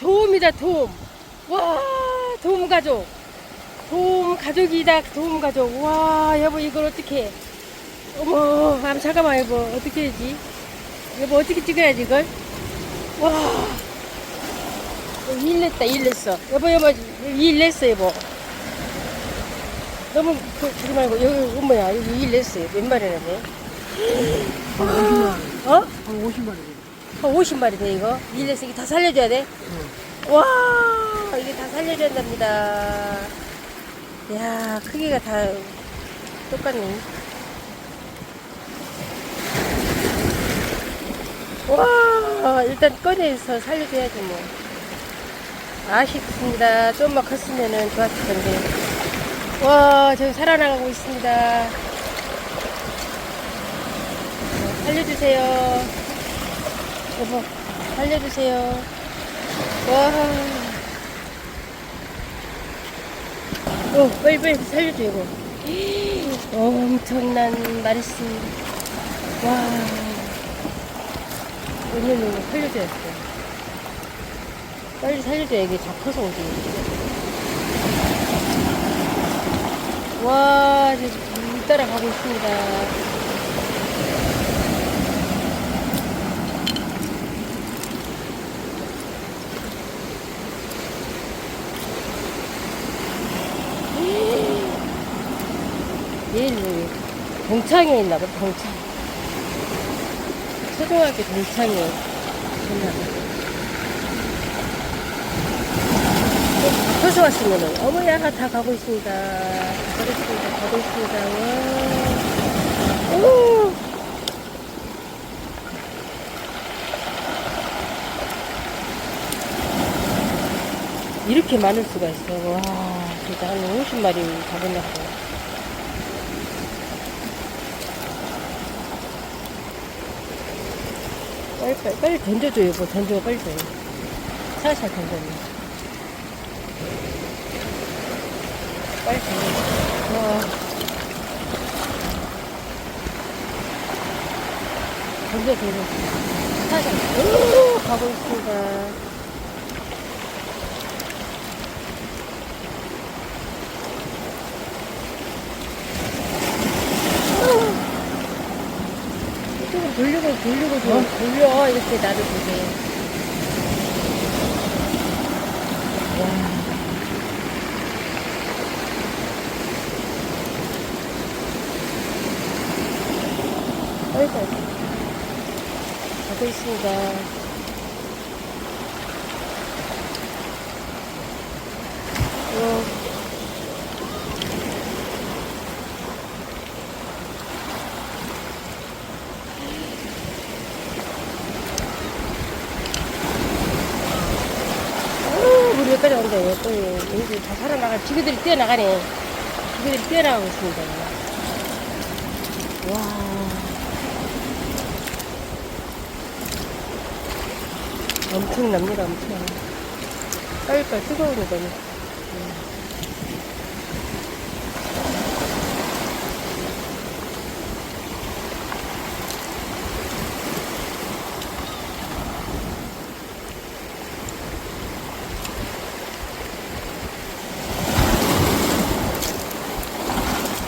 도움이다 도움. 와 도움 가족. 도움 가족이다 도움 가족. 와 여보 이걸 어떻게 어머 아, 잠깐만 여보. 어떻게 해야지? 여보 어떻게 찍어야지 이걸? 와. 여기 일 냈다 일 냈어. 여보 여보 여기 일 냈어 여보. 너무 그, 그러지 말고 여기 엄마야. 여기 일 냈어요 몇 마리나 돼? 어? 한 50만 원. 한 50마리 돼 이거. 일 냈어 이게 다 살려줘야 돼? 와 이게 다 살려줘야 된답니다. 야 크기가 다 똑같네. 와 일단 꺼내서 살려줘야지 뭐. 아쉽습니다. 좀만 컸으면 좋았을 텐데. 와 저기 살아나가고 있습니다. 네, 살려주세요 여보 살려주세요. 와. 어, 빨리 빨리 살려줘 이거 엄청난 말씀. 와. 오늘은 살려줘야겠어 빨리 살려줘야 이게 잡혀서 오지. 와물 따라가고 있습니다 얘는 동창에 있나 봐, 동창. 초등학교 동창에 있나 봐. 왔으면은, 어머야, 다 가고 있습니다. 가고 있습니다, 가고 있습니다. 와. 오! 이렇게 많을 수가 있어. 와, 진짜 한 50마리 잡았나 봐. 빨리, 빨리, 빨리 던져줘, 여보. 던져, 빨리 던져. 살살 던져. 빨리 던져. 와. 던져, 던져. 살살. 오, 가고 있습니다. 이쪽으로 돌리고, 돌리고, 돌- 돌려. 이렇게 나를 보게. 아이고, 가고 있습니다. 어, 어, 우리 여기까지 온다. 여기, 여기 다 살아나가. 지그들이 뛰어나가네. 지그들이 뛰어나가고 있습니다. 와. 엄청납니다, 엄청. 빨리빨리 뜨거우니까.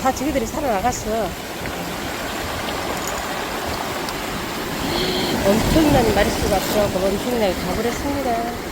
다 지기들이 살아나갔어. 엄청난 마리수가 들어가고 엄청나게 가버렸습니다.